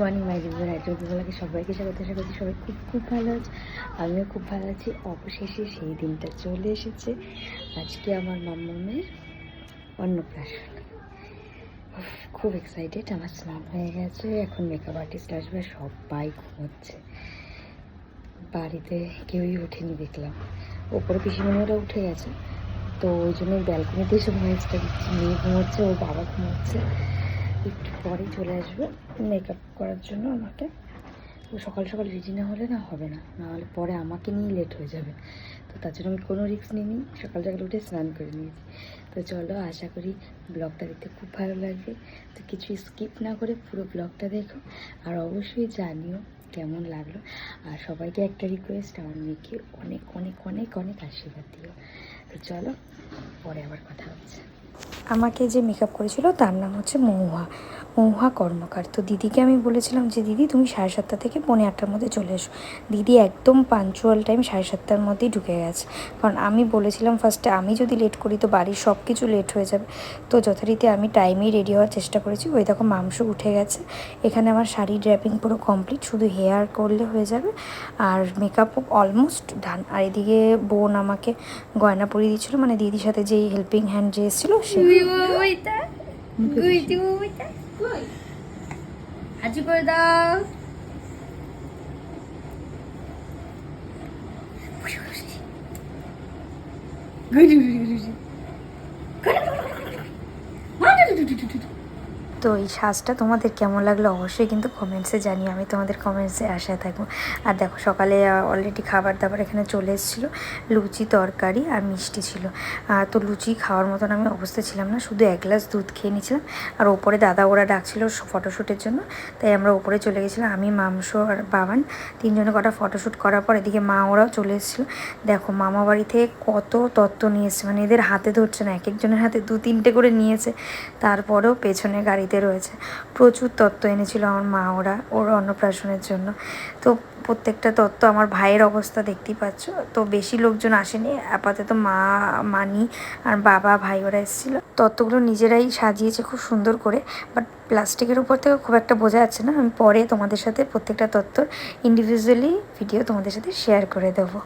Morning my review writer লাগে সবাইকে স্বাগত আশা সবাই খুব খুব ভালো আছে। আমিও খুব ভালো আছি। অবশেষে সেই দিনটা চলে এসেছে। আজকে আমার মাম্মামের অন্নপ্রাশন। খুব এক্সাইটেড আমার স্নান হয়ে গেছে। এখন মেকআপ আর্টিস্ট আসবে, সবাই ঘুমোচ্ছে। বাড়িতে কেউই ওঠেনি দেখলাম। ওপরে পিসিমণিওরা উঠে গেছে। তো ওই জন্য ব্যালকনিতে ভয়েসটা দিচ্ছি। মেয়ে ঘুমোচ্ছে ও বাবা ঘুমোচ্ছে। একটু পরে চলে আসবে। মেকআপ করার জন্য আমাকে। সকাল সকাল রেডি না হলে না হবে না। নাহলে পরে আমাকে নিয়ে লেট হয়ে যাবে। তো তার জন্য আমি কোনো রিস্ক নিইনি। সকাল সকাল উঠে স্নান করে নিয়েছি। তো চলো, আশা করি ব্লগটা দেখতে খুব ভালো লাগবে। তো কিছু স্কিপ না করে পুরো ব্লগটা দেখো। আর অবশ্যই জানিও কেমন লাগল। আর সবাইকে একটা রিকোয়েস্ট আমার মেয়েকে অনেক অনেক অনেক অনেক আশীর্বাদ দিও। তো চলো, পরে আবার কথা হচ্ছে। আমাকে যে মেকআপ করেছিল তার নাম হচ্ছে মহুয়া মহুয়া কর্মকার। তো দিদিকে আমি বলেছিলাম যে, দিদি, তুমি সাড়ে সাতটা থেকে পৌনে আটটার মধ্যে চলে এসো। দিদি একদম পাঞ্চুয়াল টাইম সাড়ে সাতটার মধ্যেই ঢুকে গেছে। কারণ আমি বলেছিলাম ফার্স্টে আমি যদি লেট করি তো বাড়ির সব কিছু লেট হয়ে যাবে। তো যথারীতি আমি টাইমেই রেডি হওয়ার চেষ্টা করেছি। ওই দেখো মাংস উঠে গেছে। এখানে আমার শাড়ি ড্র্যাপিং পুরো কমপ্লিট শুধু হেয়ার করলে হয়ে যাবে আর মেকআপও অলমোস্ট ডান আর এদিকে বোন আমাকে গয়না পরিয়ে দিচ্ছিল মানে দিদির সাথে যেই হেল্পিং হ্যান্ড যে এসেছিল 혹시 우이 우이 우이, 우이, 아주 골다. 그리 그리 그리 তো এই সাজটা তোমাদের কেমন লাগল অবশ্যই কিন্তু কমেন্টসে জানিও, আমি তোমাদের কমেন্টসে আশায় থাকব। আর দেখো সকালে অলরেডি খাবার দাবার এখানে চলে এসেছিল, লুচি তরকারি আর মিষ্টি ছিল। তো লুচি খাওয়ার মতন আমি অবস্থা ছিলাম না, শুধু এক গ্লাস দুধ খেয়ে নিয়েছিলাম। আর ওপরে দাদা ওরা ডাকছিল ফটোশ্যুটের জন্য, তাই আমরা ওপরে চলে গেছিলাম, আমি মাংস আর বাবান তিনজনে কটা ফটোশ্যুট করার পর এদিকে মা ওরাও চলে এসেছিল। দেখো মামা বাড়ি থেকে কত তত্ত্ব নিয়ে এসছে মানে এদের হাতে ধরছে না, এক একজনের হাতে দু তিনটে করে নিয়েছে। তারপরেও পেছনে গাড়িতে রয়েছে। প্রচুর তত্ত্ব এনেছিল আমার মা, ওরা, ওর অন্নপ্রাশনের জন্য। তো প্রত্যেকটা তত্ত্ব আমার ভাইয়ের অবস্থা দেখতেই পাচ্ছ। তো বেশি লোকজন আসেনি, আপাতত মা, মানি আর বাবা, ভাই ওরা এসেছিল। তত্ত্বগুলো নিজেরাই সাজিয়েছে খুব সুন্দর করে বাট প্লাস্টিকের উপর থেকে খুব একটা বোঝা যাচ্ছে না। আমি পরে তোমাদের সাথে প্রত্যেকটা তত্ত্বর ইন্ডিভিজুয়ালি ভিডিও তোমাদের সাথে শেয়ার করে দেবো।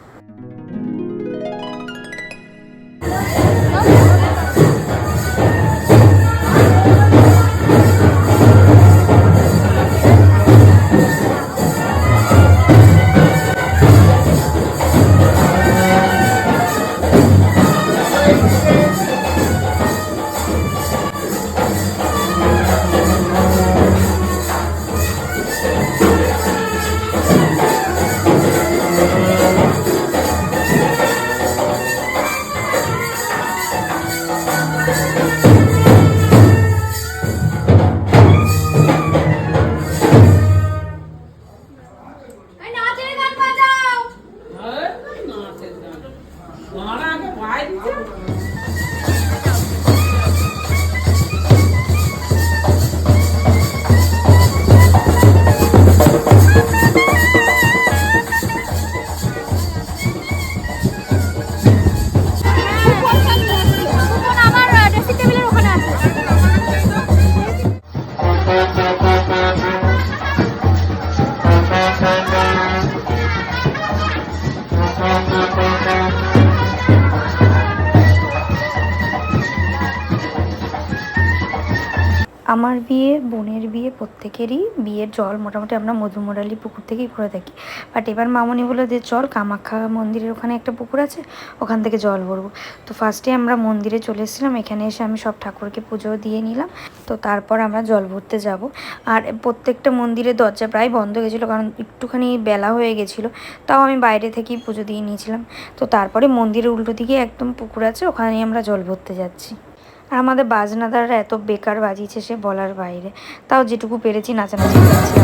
আমার বিয়ে, বোনের বিয়ে, প্রত্যেকেরই বিয়ের জল মোটামুটি আমরা মধুমরালি পুকুর থেকেই করে থাকি। বাট এবার মামনি বলল যে, চল কামাখ্যা মন্দিরের ওখানে একটা পুকুর আছে, ওখান থেকে জল ভরবো। তো ফার্স্টে আমরা মন্দিরে চলে এসেছিলাম, এখানে এসে আমি সব ঠাকুরকে পুজো দিয়ে নিলাম। তো তারপর আমরা জল ভরতে যাব। আর প্রত্যেকটা মন্দিরের দরজা প্রায় বন্ধ গেছিল, কারণ একটুখানি বেলা হয়ে গেছিল, তাও আমি বাইরে থেকেই পুজো দিয়ে নিয়েছিলাম। তো তারপরে মন্দিরের উল্টো দিকে একদম পুকুর আছে ওখানে আমরা জল ভরতে যাচ্ছি। আর আমাদের বাজনাদাররা এত বেকার বাজিয়েছে সে বলার বাইরে। তাও যেটুকু পেরেছি নাচানাচি করেছি।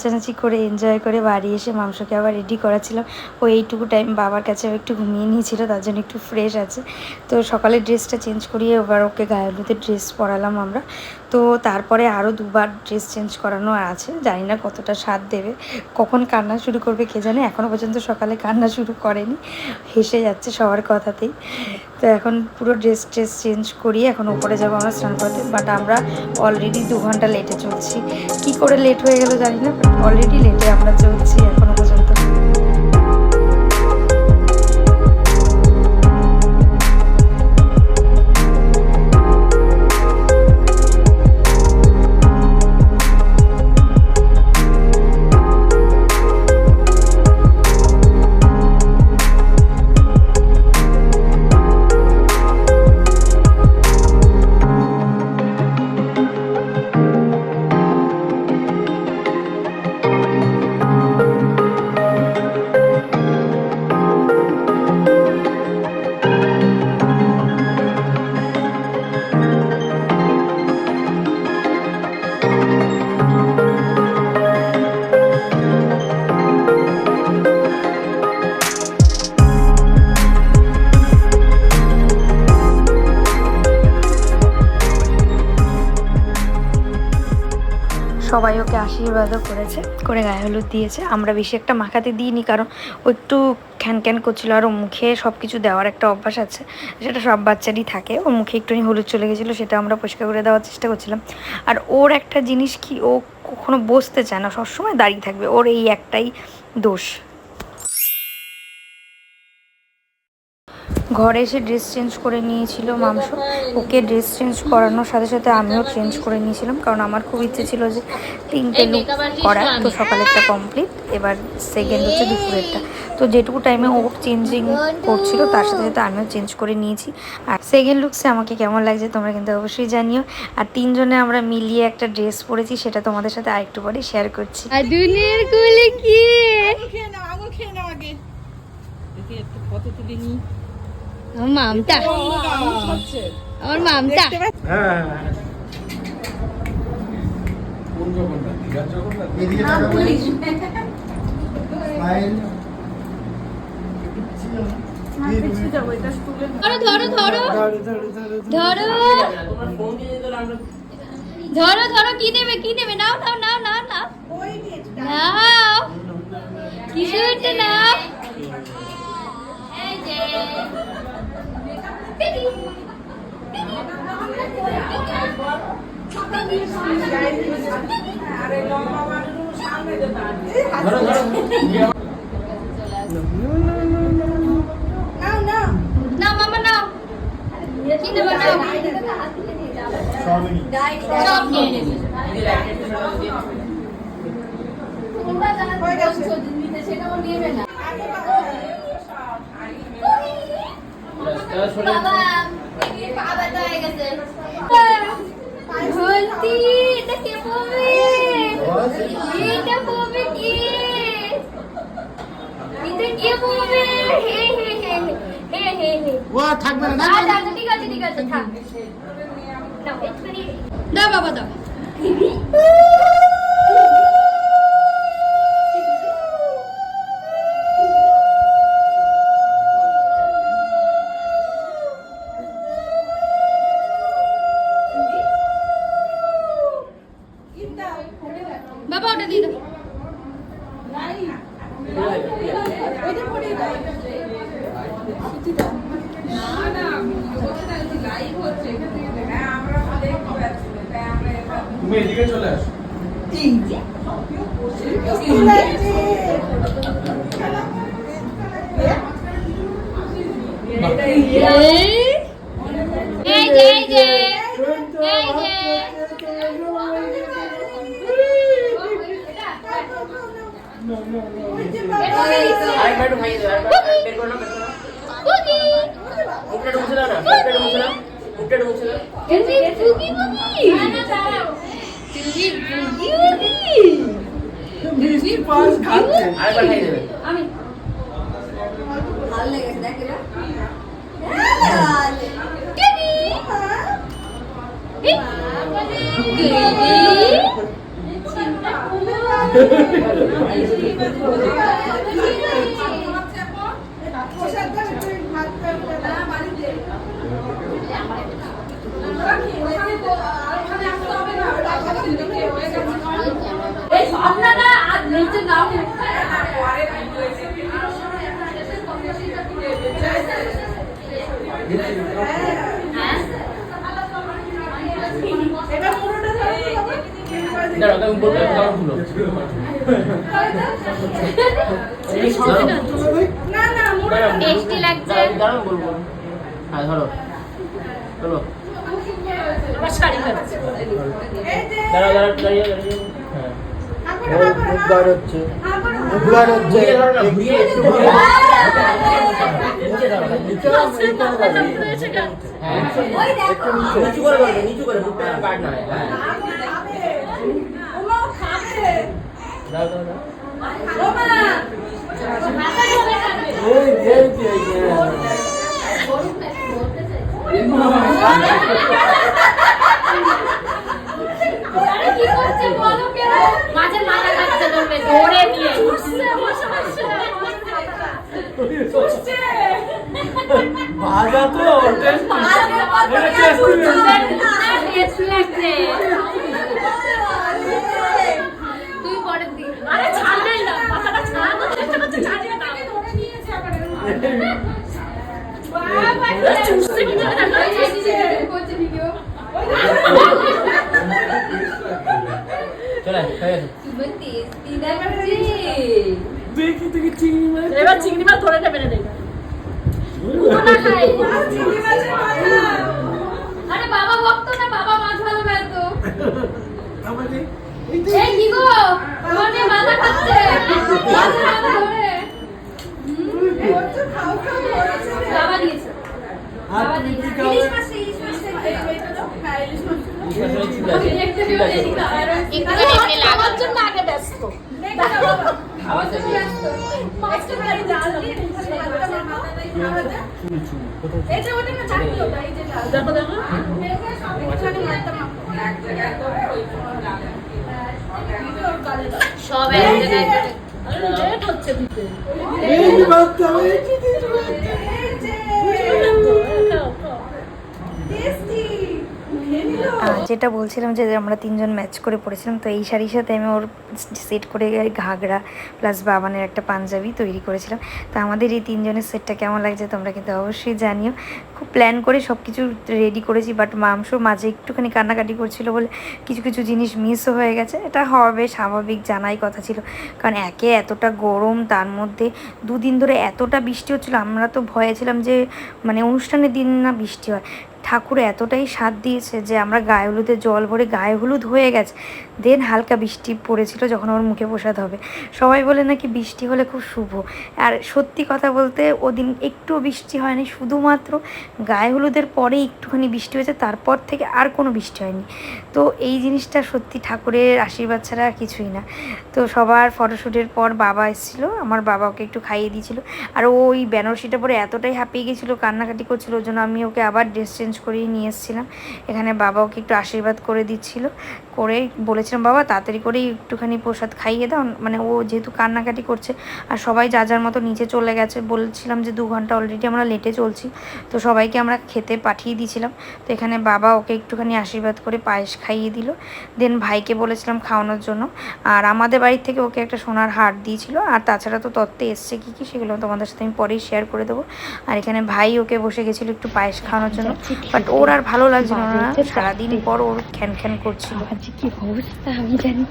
নাচানাচি করে এনজয় করে বাড়ি এসে মাংসকে আবার রেডি করাছিলাম ও এইটুকু টাইম বাবার কাছে একটু ঘুমিয়ে নিয়েছিল, তার জন্য একটু ফ্রেশ আছে। তো সকালে ড্রেসটা চেঞ্জ করিয়ে এবার ওকে গায়ে ড্রেস পরালাম আমরা। তো তারপরে আরও দুবার ড্রেস চেঞ্জ করানো আছে, জানি না কতটা স্বাদ দেবে, কখন কান্না শুরু করবে কে জানে এখনও পর্যন্ত সকালে কান্না শুরু করেনি, হেসে যাচ্ছে সবার কথাতেই। তো এখন পুরো ড্রেস ট্রেস চেঞ্জ করিয়ে এখন উপরে যাব আমরা স্নান করতে বাট আমরা অলরেডি দু ঘণ্টা লেটে চলছি। কি করে লেট হয়ে গেল জানি না বাট অলরেডি লেটে আমরা চলছি এখনও সবাই ওকে আশীর্বাদও করেছে, করে গায়ে হলুদ দিয়েছে। আমরা বেশি একটা মাখাতে দিইনি, কারণ ও একটু খ্যান খ্যান করছিল আর ও মুখে সব কিছু দেওয়ার একটা অভ্যাস আছে। সেটা সব বাচ্চারই থাকে। ওর মুখে একটুখানি হলুদ চলে গেছিল, সেটা আমরা পরিষ্কার করে দেওয়ার চেষ্টা করছিলাম। আর ওর একটা জিনিস কি, ও কখনো বসতে চায় না, সবসময় দাঁড়িয়ে থাকবে। ওর এই একটাই দোষ। ঘরে এসে ড্রেস চেঞ্জ করে নিয়েছিল মাংস। ওকে ড্রেস চেঞ্জ করানোর সাথে সাথে আমিও চেঞ্জ করে নিয়েছিলাম কারণ আমার খুব ইচ্ছে ছিল যে তিনটে লুক করার। তো সকালেরটা কমপ্লিট এবার সেকেন্ড হচ্ছে দুপুরেরটা। তো যেটুকু টাইমে ও চেঞ্জিং করছিল তার সাথে সাথে আমিও চেঞ্জ করে নিয়েছি। আর সেকেন্ড লুকসে আমাকে কেমন লাগছে তোমরা কিন্তু অবশ্যই জানিও। আর তিনজনে আমরা মিলিয়ে একটা ড্রেস পরেছি সেটা তোমাদের সাথে আরেকটু পরে শেয়ার করছি। কোলে কি খেয়ে নাও আঙুল খেয়ে নাও আগে। দেখি একটু তুলে নি ধরো ধরো ধরো। ধরো। ধরো ধরো, কি নেবে কি নেবে? নাও নাও নাও নাও নাও। নাও। কি নেবে নাও থাকবে না, না, আচ্ছা আচ্ছা ঠিক আছে ঠিক আছে থাক। দাও বাবা দাও। এই যে এই যে এই যে আমি এই আপনারা আর নিচে নাও। হ্যাঁ ধরো হ্যাঁ মুখবার হচ্ছে মুখবার হচ্ছে নিচে হ্যাঁ করে নিচু করে যেন কাট না হয় হ্যাঁ দাও দাও দাও এই এই কি করছে বলো কেন মাঝে মাথা কাটছে ধরবে ধরে নিয়ে ভাজা তো তুই পরের দিকে আরে ছাড়বে না মাথাটা ছাড়ানোর চেষ্টা করছে ছাড়িয়ে দাও চুষছে কি করে করছে ভিডিও চলে হয়ে গেছে এবার চিংড়ি মাছ ধরে নেবে না আরে বাবা ভক্ত না বাবা মাছ ভালো তো এই কি গো তোমার মাথা খাচ্ছে মাথা মাথা ধরে বাবা দিয়েছে বাবা দিয়েছে ইলিশ মাছ ইলিশ মাছ একটুখানি আমার সব এক জায়গায় হচ্ছে যেটা বলছিলাম যে আমরা তিনজন ম্যাচ করে পড়েছিলাম, তো এই শাড়ির সাথে আমি ওর সেট করে ঘাগরা প্লাস বাবানের একটা পাঞ্জাবি তৈরি করেছিলাম। তো আমাদের এই তিনজনের সেটটা কেমন লাগছে তোমরা কিন্তু অবশ্যই জানিও। খুব প্ল্যান করে সব কিছু রেডি করেছি বাট মাংস মাঝে একটুখানি কান্নাকাটি করছিল বলে কিছু কিছু জিনিস মিসও হয়ে গেছে। এটা হবে, স্বাভাবিক জানাই কথা ছিল। কারণ একে এতটা গরম, তার মধ্যে দুদিন ধরে এতটা বৃষ্টি হচ্ছিল, আমরা তো ভয়ে ছিলাম যে মানে অনুষ্ঠানের দিন না বৃষ্টি হয়। ঠাকুর এতটাই স্বাদ দিয়েছে যে আমরা গায়ে হলুদে জল ভরে গায়ে হলুদ হয়ে গেছে। দেন হালকা বৃষ্টি পড়েছিল যখন ওর মুখে প্রসাদ হবে। সবাই বলে নাকি বৃষ্টি হলে খুব শুভ। আর সত্যি কথা বলতে ওদিন একটুও বৃষ্টি হয়নি, শুধুমাত্র গায়ে হলুদের পরে একটুখানি বৃষ্টি হয়েছে, তারপর থেকে আর কোনো বৃষ্টি হয়নি। তো এই জিনিসটা সত্যি ঠাকুরের আশীর্বাদ ছাড়া কিছুই না। তো সবার ফটোশ্যুটের পর বাবা এসেছিল, আমার বাবা ওকে একটু খাইয়ে দিয়েছিল। আর ওই বেনারসিটা পরে এতটাই হাঁপিয়ে গেছিল, কান্নাকাটি করছিল, ওর জন্য আমি ওকে আবার ড্রেস চেঞ্জ করিয়ে নিয়ে এসেছিলাম। এখানে বাবা ওকে একটু আশীর্বাদ করে দিচ্ছিল, করে বলেছিলাম, বাবা, তাড়াতাড়ি করেই একটুখানি প্রসাদ খাইয়ে দাও। মানে ও যেহেতু কান্নাকাটি করছে আর সবাই যা যার মতো নিচে চলে গেছে, বলছিলাম যে দু ঘণ্টা অলরেডি আমরা লেটে চলছি, তো সবাইকে আমরা খেতে পাঠিয়ে দিয়েছিলাম। তো এখানে বাবা ওকে একটুখানি আশীর্বাদ করে পায়েস খাইয়ে দিল। দেন ভাইকে বলেছিলাম খাওয়ানোর জন্য। আর আমাদের বাড়ির থেকে ওকে একটা সোনার হার দিয়েছিল। আর তাছাড়া তো তত্ত্বে এসছে কী কী, সেগুলো তোমাদের সাথে আমি পরেই শেয়ার করে দেবো। আর এখানে ভাই ওকে বসে গেছিল একটু পায়েস খাওয়ানোর জন্য। বাট ওর আর ভালো লাগছিল না। সারাদিন পর ওর খ্যান খ্যান করছিল। কি অবস্থা আমি জানি।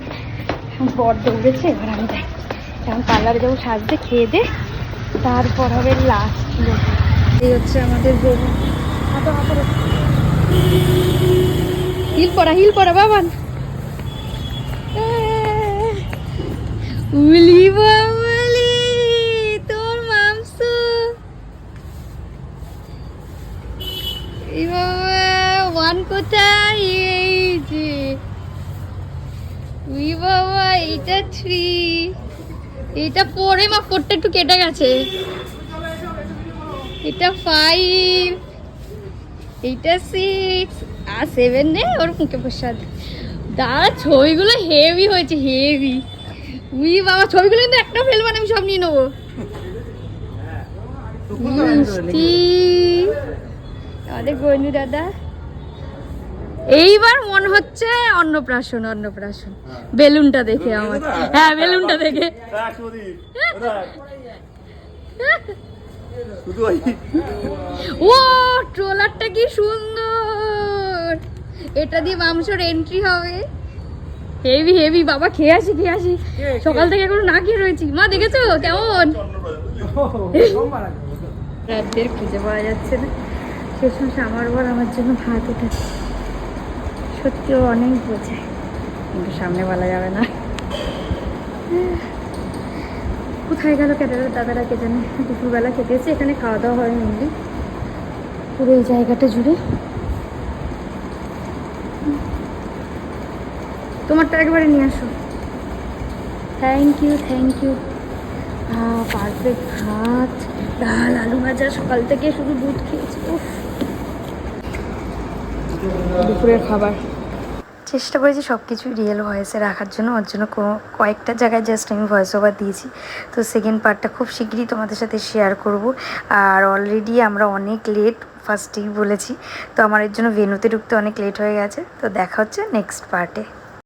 বর দৌড়েছে, এবার আমি যাই। এখন পার্লারে যাব সাজতে খেয়ে দে, তারপর হবে লাস্ট এই হচ্ছে আমাদের হাঁটো হিল পড়া হিল পড়া, বাবান। উলি, বাবলি, তোর মাংস এই বাবা, ওয়ান কোথায়? এই যে। উই বাবা এটা থ্রি এটা পরে মা ফোরটা একটু কেটে গেছে। এটা ফাইভ এইটা সিক্স আর সেভেন নে ওর মুখে প্রসাদ। দাঁড়া, ছবিগুলো হেভি হয়েছে হেভি উই বাবা, ছবিগুলো কিন্তু একটা ফেলবেন আমি সব নিয়ে নেব। মিষ্টি। আমাদের গনু দাদা। এইবার মনে হচ্ছে অন্নপ্রাশন অন্নপ্রাশন। বেলুনটা দেখে আমার। হ্যাঁ বেলুনটা দেখে। ও ট্রলারটা কি সুন্দর। এটা দিয়ে মাংসর এন্ট্রি হবে। হেভি হেভি বাবা খেয়ে আসি খেয়ে আসি। সকাল থেকে এখনও না খেয়ে রয়েছি। মা দেখেছ? কেমন? রাতদের খুঁজে পাওয়া যাচ্ছে না। শেষ মাসে আমার বর আমার জন্য ভাত উঠেছে সত্যি ও অনেক বোঝায় কিন্তু সামনে বলা যাবে না। কোথায় গেল ক্যাটারের দাদারা কে জানে? দুপুরবেলা খেতে এসে এখানে খাওয়া দাওয়া হয় মেনলি পুরো এই জায়গাটা জুড়ে। তোমারটা একবারে নিয়ে আসো। Thank you thank you perfect ভাত, ডাল, আলু ভাজা, সকাল থেকে শুধু দুধ খেয়েছি। উফ। দুপুরের খাবার। চেষ্টা করেছি সব কিছুই রিয়েল ভয়েসে রাখার জন্য। ওর জন্য কয়েকটা জায়গায় জাস্ট আমি ভয়েস ওভার দিয়েছি। তো সেকেন্ড পার্টটা খুব শীঘ্রই তোমাদের সাথে শেয়ার করব। আর অলরেডি আমরা অনেক লেট ফার্স্টেই বলেছি। তো আমার এর জন্য ভেনুতে ঢুকতে অনেক লেট হয়ে গেছে। তো দেখা হচ্ছে নেক্সট পার্টে